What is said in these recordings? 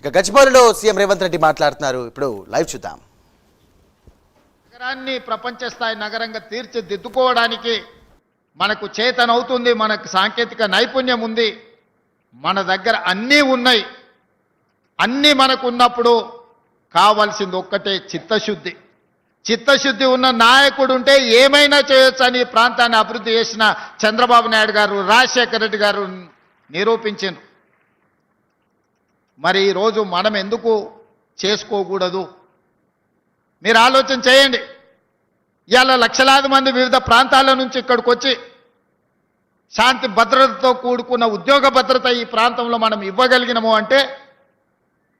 ఇక గచ్చిబౌలిలో సీఎం రేవంత్ రెడ్డి మాట్లాడుతున్నారు. ఇప్పుడు లైవ్ చూద్దాం. నగరాన్ని ప్రపంచ స్థాయి నగరంగా తీర్చిదిద్దుకోవడానికి మనకు చేతనవుతుంది మనకు సాంకేతిక నైపుణ్యం ఉంది. మన దగ్గర అన్నీ ఉన్నాయి. అన్నీ మనకు ఉన్నప్పుడు కావాల్సింది ఒక్కటే చిత్తశుద్ధి. చిత్తశుద్ధి ఉన్న నాయకుడు ఉంటే ఏమైనా చేయొచ్చు అని ప్రాంతాన్ని అభివృద్ధి చేసిన చంద్రబాబు నాయుడు గారు రాజశేఖర రెడ్డి గారు నిరూపించారు మరి ఈరోజు మనం ఎందుకు చేసుకోకూడదు? మీరు ఆలోచన చేయండి. ఇవాళ లక్షలాది మంది వివిధ ప్రాంతాల నుంచి ఇక్కడికి వచ్చి శాంతి భద్రతతో కూడుకున్న ఉద్యోగ భద్రత ఈ ప్రాంతంలో మనం ఇవ్వగలిగినము అంటే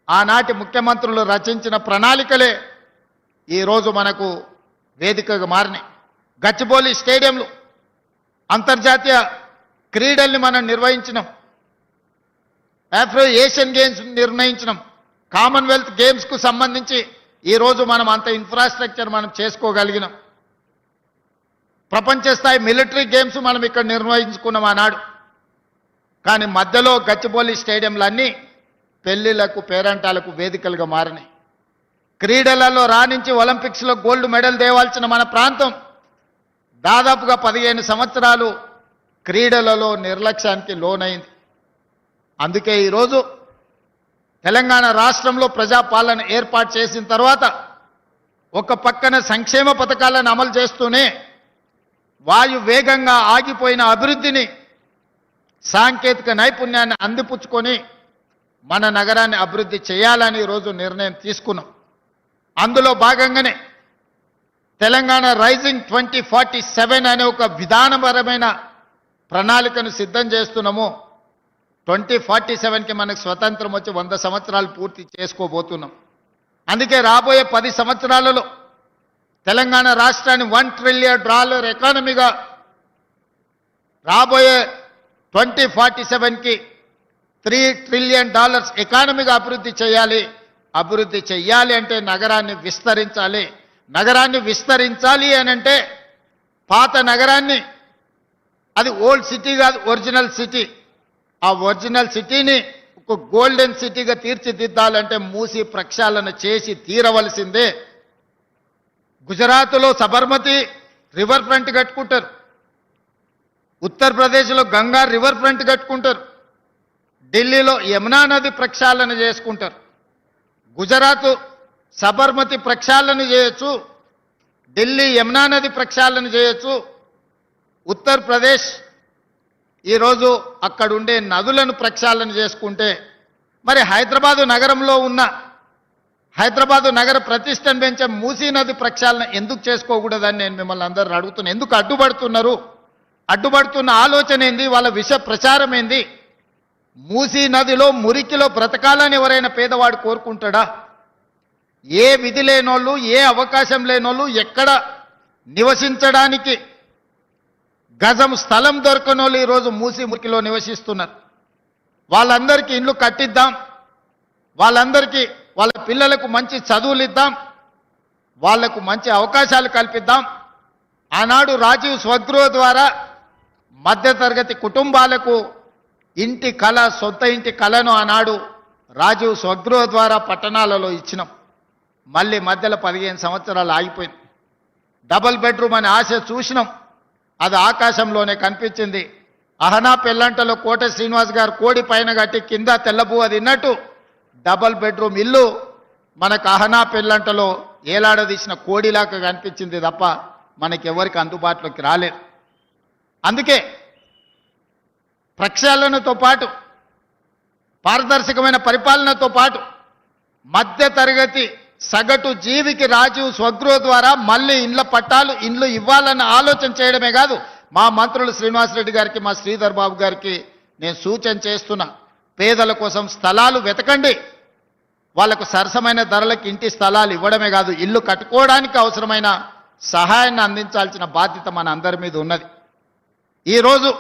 ఆనాటి ముఖ్యమంత్రులు రచించిన ప్రణాళికలే ఈరోజు మనకు వేదికగా మారినాయి. గచ్చిబౌలి స్టేడియంలు అంతర్జాతీయ క్రీడల్ని మనం నిర్వహించినాం. ఆఫ్రో ఏషియన్ గేమ్స్ నిర్ణయించినాం. కామన్వెల్త్ గేమ్స్కు సంబంధించి ఈరోజు మనం అంత ఇన్ఫ్రాస్ట్రక్చర్ మనం చేసుకోగలిగినాం. ప్రపంచ స్థాయి మిలిటరీ గేమ్స్ మనం ఇక్కడ నిర్వహించుకున్నాం ఆనాడు. కానీ మధ్యలో గచ్చిబౌలి స్టేడియంలన్నీ పెళ్ళిళ్ళకు పేరంటాలకు వేదికలుగా మారినాయి. క్రీడలలో రాణించి ఒలింపిక్స్లో గోల్డ్ మెడల్ తేవాల్సిన మన ప్రాంతం దాదాపుగా పదిహేను సంవత్సరాలు క్రీడలలో నిర్లక్ష్యానికి లోనైంది. అందుకే ఈరోజు తెలంగాణ రాష్ట్రంలో ప్రజాపాలన ఏర్పాటు చేసిన తర్వాత ఒక పక్కన సంక్షేమ పథకాలను అమలు చేస్తూనే వాయు వేగంగా ఆగిపోయిన అభివృద్ధిని సాంకేతిక నైపుణ్యాన్ని అందిపుచ్చుకొని మన నగరాన్ని అభివృద్ధి చేయాలని ఈరోజు నిర్ణయం తీసుకున్నాం. అందులో భాగంగానే Telangana rising twenty forty seven అనే ఒక విధానపరమైన ప్రణాళికను సిద్ధం చేస్తున్నాము. ట్వంటీ ఫార్టీ సెవెన్కి మనకు స్వతంత్రం వచ్చి వంద సంవత్సరాలు పూర్తి చేసుకోబోతున్నాం. అందుకే రాబోయే పది సంవత్సరాలలో తెలంగాణ రాష్ట్రాన్ని వన్ ట్రిలియన్ డాలర్ ఎకానమీగా రాబోయే ట్వంటీ ఫార్టీ సెవెన్కి త్రీ ట్రిలియన్ డాలర్స్ ఎకానమీగా అభివృద్ధి చేయాలి. అభివృద్ధి చెయ్యాలి అంటే నగరాన్ని విస్తరించాలి. నగరాన్ని విస్తరించాలి అని అంటే పాత నగరాన్ని అది ఓల్డ్ సిటీ కాదు ఒరిజినల్ సిటీ. ఆ ఒరిజినల్ సిటీని ఒక గోల్డెన్ సిటీగా తీర్చిదిద్దాలంటే మూసి ప్రక్షాళన చేసి తీరవలసిందే. గుజరాత్లో సబర్మతి రివర్ ఫ్రంట్ కట్టుకుంటారు. ఉత్తరప్రదేశ్లో గంగా రివర్ ఫ్రంట్ కట్టుకుంటారు. ఢిల్లీలో యమునా నది ప్రక్షాళన చేసుకుంటారు. గుజరాత్ సబర్మతి ప్రక్షాళన చేయొచ్చు. ఢిల్లీ యమునా నది ప్రక్షాళన చేయొచ్చు. ఉత్తరప్రదేశ్ ఈరోజు అక్కడ ఉండే నదులను ప్రక్షాళన చేసుకుంటే మరి హైదరాబాదు నగరంలో ఉన్న హైదరాబాదు నగర ప్రతిష్టను పెంచే మూసీ నది ప్రక్షాళన ఎందుకు చేసుకోకూడదని నేను మిమ్మల్ని అందరూ అడుగుతున్నాను ఎందుకు అడ్డుపడుతున్నారు? అడ్డుపడుతున్న ఆలోచన ఏంది? వాళ్ళ విష ప్రచారం ఏంది? మూసీ నదిలో మురికిలో బ్రతకాలని ఎవరైనా పేదవాడు కోరుకుంటాడా? ఏ విధి లేనోళ్ళు ఏ అవకాశం లేనోళ్ళు ఎక్కడ నివసించడానికి గజం స్థలం దొరకనోళ్ళు ఈరోజు మూసి మురికిలో నివసిస్తున్నారు. వాళ్ళందరికీ ఇండ్లు కట్టిద్దాం. వాళ్ళందరికీ వాళ్ళ పిల్లలకు మంచి చదువులు ఇద్దాం. వాళ్ళకు మంచి అవకాశాలు కల్పిద్దాం. ఆనాడు రాజీవ్ స్వగృహ ద్వారా మధ్యతరగతి కుటుంబాలకు ఇంటి కళ సొంత ఇంటి కళను ఆనాడు రాజీవ్ స్వగృహ ద్వారా పట్టణాలలో ఇచ్చినాం. మళ్ళీ మధ్యలో పదిహేను సంవత్సరాలు ఆగిపోయింది. డబుల్ బెడ్రూమ్ అనే ఆశ చూసినాం. అది ఆకాశంలోనే కనిపించింది. అహనా పెల్లంటలో కోట శ్రీనివాస్ గారు కోడి పైన కట్టి కింద తెల్లబువ్వ తిన్నట్టు డబల్ బెడ్రూమ్ ఇల్లు మనకు అహనా పెల్లంటలో ఏలాడదీసిన కోడిలాగా కనిపించింది తప్ప మనకెవరికి అందుబాటులోకి రాలేదు. అందుకే ప్రక్షాళనతో పాటు పారదర్శకమైన పరిపాలనతో పాటు మధ్య తరగతి సగటు జీవికి రాజీవ్ స్వగృహ ద్వారా మళ్ళీ ఇండ్ల పట్టాలు ఇండ్లు ఇవ్వాలన్న ఆలోచన చేయడమే కాదు. మా మంత్రులు శ్రీనివాసరెడ్డి గారికి మా శ్రీధర్ బాబు గారికి నేను సూచన చేస్తున్నా. పేదల కోసం స్థలాలు వెతకండి. వాళ్ళకు సరసమైన ధరలకు ఇంటి స్థలాలు ఇవ్వడమే కాదు. ఇల్లు కట్టుకోవడానికి అవసరమైన సహాయాన్ని అందించాల్సిన బాధ్యత మన అందరి మీద ఉన్నది. ఈరోజు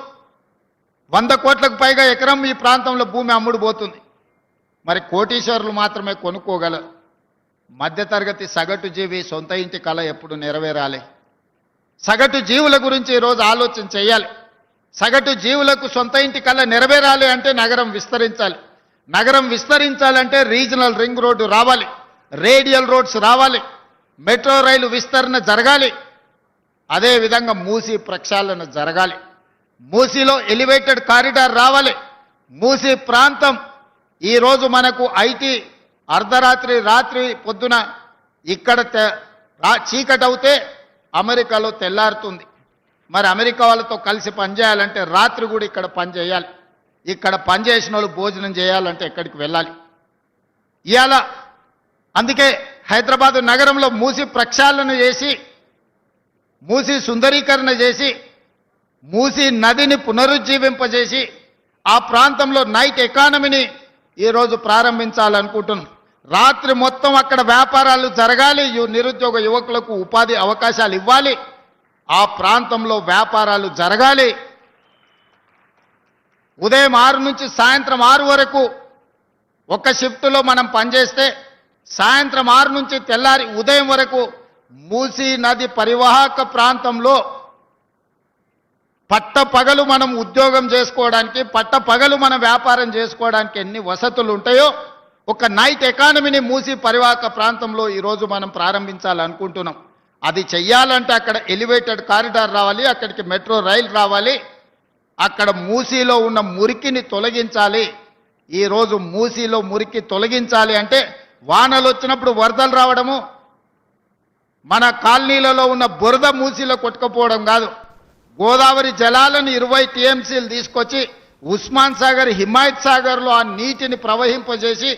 వంద కోట్లకు పైగా ఎకరం ఈ ప్రాంతంలో భూమి అమ్ముడుపోతుంది. మరి కోటీశ్వరులు మాత్రమే కొనుక్కోగలరు. మధ్యతరగతి సగటు జీవి సొంత ఇంటి కళ ఎప్పుడు నెరవేరాలి? సగటు జీవుల గురించి ఈరోజు ఆలోచన చేయాలి. సగటు జీవులకు సొంత ఇంటి కళ నెరవేరాలి అంటే నగరం విస్తరించాలి. నగరం విస్తరించాలంటే రీజనల్ రింగ్ రోడ్డు రావాలి. రేడియల్ రోడ్స్ రావాలి. మెట్రో రైలు విస్తరణ జరగాలి. అదేవిధంగా మూసీ ప్రక్షాళన జరగాలి. మూసీలో ఎలివేటెడ్ కారిడార్ రావాలి. మూసీ ప్రాంతం ఈరోజు మనకు ఐటీ అర్ధరాత్రి రాత్రి పొద్దున ఇక్కడ తె- అమెరికాలో తెల్లారుతుంది. మరి అమెరికా వాళ్ళతో కలిసి పనిచేయాలంటే రాత్రి కూడా ఇక్కడ పని చేయాలి. ఇక్కడ పనిచేసిన వాళ్ళు భోజనం చేయాలంటే ఎక్కడికి వెళ్ళాలి. ఇవాళ అందుకే హైదరాబాద్ నగరంలో మూసి ప్రక్షాళన చేసి మూసి సుందరీకరణ చేసి మూసి నదిని పునరుజ్జీవింపజేసి ఆ ప్రాంతంలో నైట్ ఎకానమీని ఈరోజు ప్రారంభించాలనుకుంటున్నాం. రాత్రి మొత్తం అక్కడ వ్యాపారాలు జరగాలి. నిరుద్యోగ యువకులకు ఉపాధి అవకాశాలు ఇవ్వాలి. ఆ ప్రాంతంలో వ్యాపారాలు జరగాలి. ఉదయం ఆరు నుంచి సాయంత్రం ఆరు వరకు ఒక షిఫ్ట్లో మనం పనిచేస్తే సాయంత్రం ఆరు నుంచి తెల్లారి ఉదయం వరకు మూసీ నది పరివాహక ప్రాంతంలో పట్ట పగలు మనం ఉద్యోగం చేసుకోవడానికి పట్ట పగలు మనం వ్యాపారం చేసుకోవడానికి ఎన్ని వసతులు ఉంటాయో ఒక నైట్ ఎకానమీని మూసి పరివాహక ప్రాంతంలో ఈరోజు మనం ప్రారంభించాలనుకుంటున్నాం. అది చెయ్యాలంటే అక్కడ ఎలివేటెడ్ కారిడార్ రావాలి అక్కడికి మెట్రో రైలు రావాలి అక్కడ మూసీలో ఉన్న మురికిని తొలగించాలి. ఈరోజు మూసీలో మురికి తొలగించాలి అంటే వానలు వచ్చినప్పుడు వరదలు రావడము మన కాలనీలలో ఉన్న బురద మూసీలో కొట్టుకుపోవడం కాదు. గోదావరి జలాలను ఇరవై టీఎంసీలు తీసుకొచ్చి ఉస్మాన్ సాగర్ హిమాయత్ సాగర్లో ఆ నీటిని ప్రవహింపజేసి